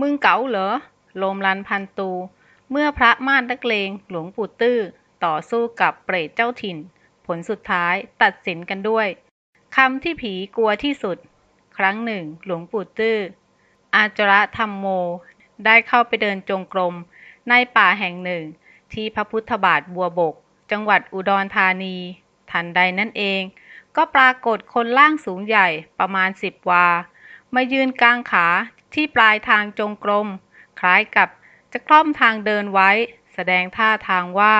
มึงเก๋าเหรอ โลมลันพันตู เมื่อพระมาดนักเลงหลวงปู่ตื้อ ต่อสู้กับเปรตเจ้าถิ่น ผลสุดท้ายตัดสินกันด้วยคำที่ผีกลัวที่สุด ครั้งหนึ่ง หลวงปู่ตื้อ อาจระธรรมโม ได้เข้าไปเดินจงกรม ในป่าแห่งหนึ่ง ที่พระพุทธบาทบัวบก จังหวัดอุดรธานี ทันใดนั่นเอง ก็ปรากฏคนล่างสูงใหญ่ประมาณสิบวา มายืนกลางขา ที่ปลายทางจงกรม คล้ายกับจะคล่อมทางเดินไว้ แสดงท่าทางว่า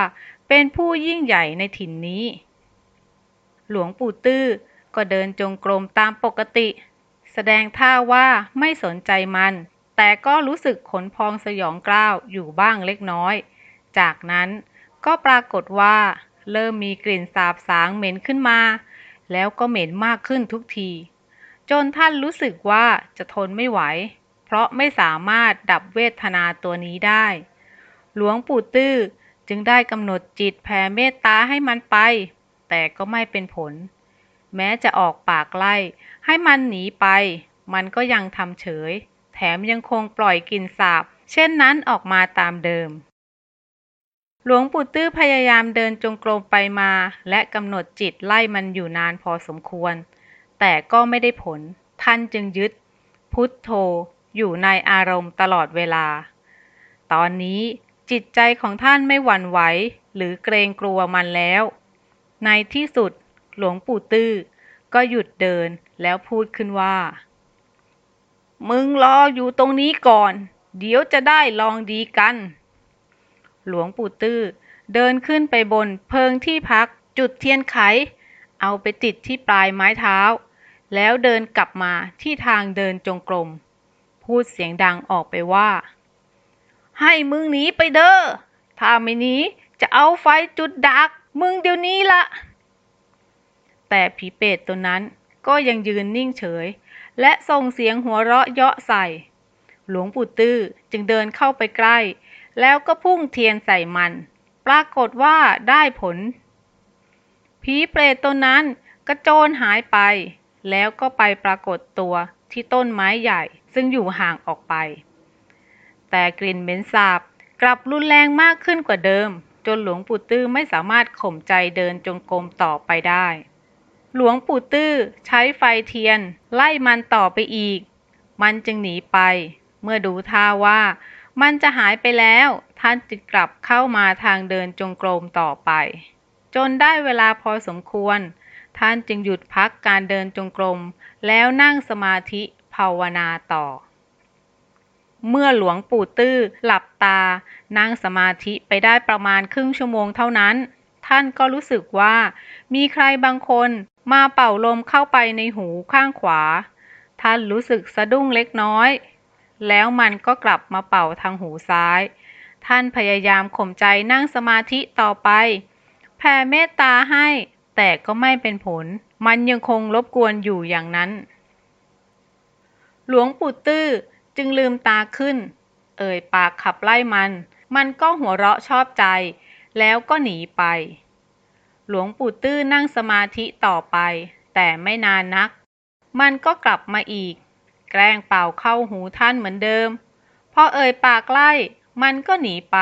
เป็นผู้ยิ่งใหญ่ในถิ่นนี้ หลวงปู่ตื้อก็เดินจงกรมตามปกติ แสดงท่าว่าไม่สนใจมัน แต่ก็รู้สึกขนพองสยองกล้าวอยู่บ้างเล็กน้อย จากนั้นก็ปรากฏว่า เริ่มมีกลิ่นสาบสางเหม็นขึ้นมา แล้วก็เหม็นมากขึ้นทุกที จนท่านรู้สึกว่าจะทนไม่ไหว เพราะไม่สามารถดับเวทนาตัวนี้ได้ หลวงปู่ตื้อจึงได้กำหนดจิตแผ่เมตตาให้มันไป แต่ก็ไม่เป็นผล แม้จะออกปากไล่ ให้มันหนีไป มันก็ยังทำเฉย แถมยังคงปล่อยกลิ่นสาบ เช่นนั้นออกมาตามเดิม หลวงปู่ตื้อพยายามเดินจงกรมไปมา และกำหนดจิตไล่มันอยู่นานพอสมควร แต่ก็ไม่ได้ผล ท่านจึงยึด พุทโธ อยู่ในอารมณ์ตลอดเวลา ตอนนี้จิตใจของท่านไม่หวั่นไหวหรือเกรงกลัวมันแล้ว ในที่สุดหลวงปู่ตื้อ ก็หยุดเดินแล้วพูดขึ้นว่า มึงรออยู่ตรงนี้ก่อน เดี๋ยวจะได้ลองดีกัน หลวงปู่ตื้อ เดินขึ้นไปบนเพิงที่พักจุดเทียนไข เอาไปติดที่ปลายไม้เท้า แล้วเดินกลับมาที่ทางเดินจงกรม พูดเสียงดังออกไปว่า ให้มึงหนีไปเด้อ ถ้าไม่หนีจะเอาไฟจุดดัก มึงเดี๋ยวนี้ละ แต่ผีเปรตตัวนั้นก็ยังยืนนิ่งเฉย และส่งเสียงหัวเราะเยาะใส่ หลวงปู่ตื้อจึงเดินเข้าไปใกล้ แล้วก็พุ่งเทียนใส่มัน ปรากฏว่าได้ผล ผีเปรตตัวนั้นกระโจนหายไป แล้วก็ไปปรากฏตัว ที่ต้นไม้ใหญ่ซึ่งอยู่ห่างออกไป แต่กลิ่นเหม็นสาบกลับรุนแรงมากขึ้นกว่าเดิม จนหลวงปู่ตื้อไม่สามารถข่มใจเดินจงกรมต่อไปได้ หลวงปู่ตื้อใช้ไฟเทียน ไล่มันต่อไปอีก มันจึงหนีไป เมื่อดูท่าว่ามันจะหายไปแล้ว ท่านจึงกลับเข้ามาทางเดินจงกรมต่อไป จนได้เวลาพอสมควร ท่านจึงหยุดพักการเดินจงกรม แล้วนั่งสมาธิภาวนาต่อ เมื่อหลวงปู่ตื้อหลับตา นั่งสมาธิไปได้ประมาณครึ่งชั่วโมงเท่านั้น ท่านก็รู้สึกว่า มีใครบางคนมาเป่าลมเข้าไปในหูข้างขวา ท่านรู้สึกสะดุ้งเล็กน้อย แล้วมันก็กลับมาเป่าทางหูซ้าย ท่านพยายามข่มใจนั่งสมาธิต่อไป แผ่เมตตาให้ แต่ก็ไม่เป็นผล มันยังคงรบกวนอยู่อย่างนั้น หลวงปู่ตื้อจึงลืมตาขึ้น เอ่ยปากขับไล่มัน มันก็หัวเราะชอบใจ แล้วก็หนีไป หลวงปู่ตื้อนั่งสมาธิต่อไป แต่ไม่นานนัก มันก็กลับมาอีก แกล้งเป่าเข้าหูท่านเหมือนเดิม พอเอ่ยปากไล่ มันก็หนีไป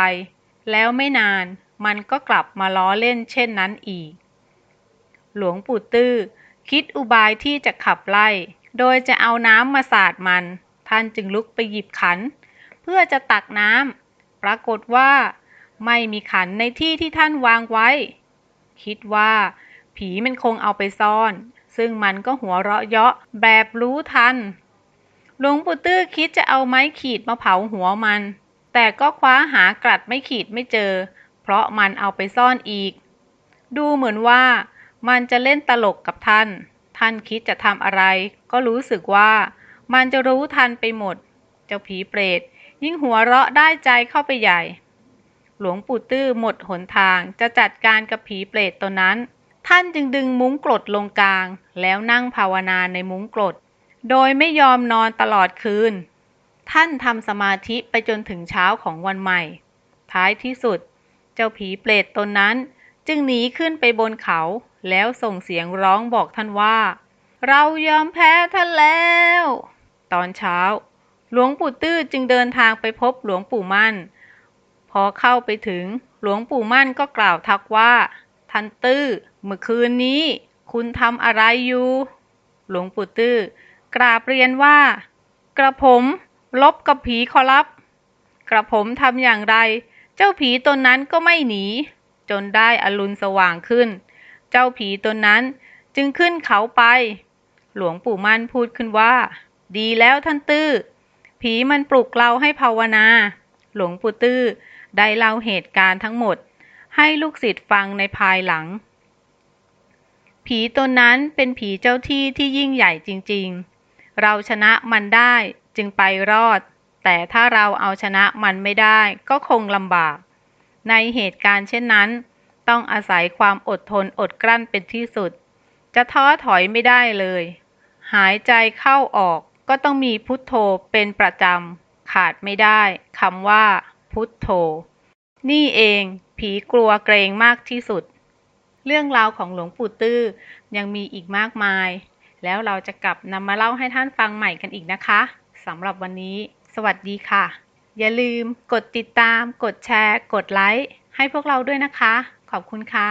แล้วไม่นาน มันก็กลับมาล้อเล่นเช่นนั้นอีก หลวงปู่ตื้อ คิดอุบายที่จะขับไล่ โดยจะเอาน้ำมาสาดมัน ท่านจึงลุกไปหยิบขัน เพื่อจะตักน้ำปรากฏว่า ไม่มีขันในที่ที่ท่านวางไว้ คิดว่า ผีมันคงเอาไปซ่อน ซึ่งมันก็หัวเราะเยาะแบบรู้ทันหลวงปู่ตื้อคิดจะเอาไม้ขีดมาเผาหัวมัน แต่ก็คว้าหากลัดไม่ขีดไม่เจอ เพราะมันเอาไปซ่อนอีก ดูเหมือนว่า มันจะเล่นตลกกับท่าน ท่านคิดจะทำอะไร ก็รู้สึกว่า มันจะรู้ทันไปหมด เจ้าผีเปรตยิ่งหัวเราะได้ใจเข้าไปใหญ่ หลวงปู่ตื้อหมดหนทางจะจัดการกับผีเปรตตัวนั้น ท่านจึงดึงมุ้งกรดลงกลาง แล้วนั่งภาวนาในมุ้งกรด โดยไม่ยอมนอนตลอดคืน ท่านทำสมาธิไปจนถึงเช้าของวันใหม่ ท้ายที่สุด เจ้าผีเปรตตนนั้น จึงหนีขึ้นไปบนเขา แล้วส่งเสียงร้องบอกท่านว่า เรายอมแพ้ท่านแล้ว ตอนเช้า หลวงปู่ตื้อจึงเดินทางไปพบหลวงปู่มั่น พอเข้าไปถึงหลวงปู่มั่นก็กล่าวทักว่า ท่านตื้อเมื่อคืนนี้ คุณทำอะไรอยู่ หลวงปู่ตื้อกราบเรียนว่า กระผมลบกับผีขอรับ กระผมทำอย่างไร เจ้าผีตนนั้นก็ไม่หนี จนได้อรุณสว่างขึ้น เจ้าผีตนนั้นจึงขึ้นเขาไป หลวงปู่มั่นพูดขึ้นว่า ดีแล้วท่านตื้อ ผีมันปลุกเราให้ภาวนา หลวงปู่ตื้อได้เล่าเหตุการณ์ทั้งหมด ให้ลูกศิษย์ฟังในภายหลัง ผีตนนั้นเป็นผีเจ้าที่ที่ยิ่งใหญ่จริงๆ เราชนะมันได้จึงไปรอด แต่ถ้าเราเอาชนะมันไม่ได้ก็คงลำบาก ในเหตุการณ์เช่นนั้น ต้องอาศัยความอดทนอดกลั้นเป็นที่สุด จะท้อถอยไม่ได้เลย หายใจเข้าออกก็ต้องมีพุทโธเป็นประจำ ขาดไม่ได้คำว่า พุทโธ นี่เองผีกลัวเกรงมากที่สุด เรื่องราวของหลวงปู่ตื้อยังมีอีกมากมาย แล้วเราจะกลับนำมาเล่าให้ท่านฟังใหม่กันอีกนะคะสำหรับวันนี้ สวัสดีค่ะ อย่าลืมกดติดตาม กดแชร์ กดไลค์ให้พวกเราด้วยนะคะ ขอบคุณค่ะ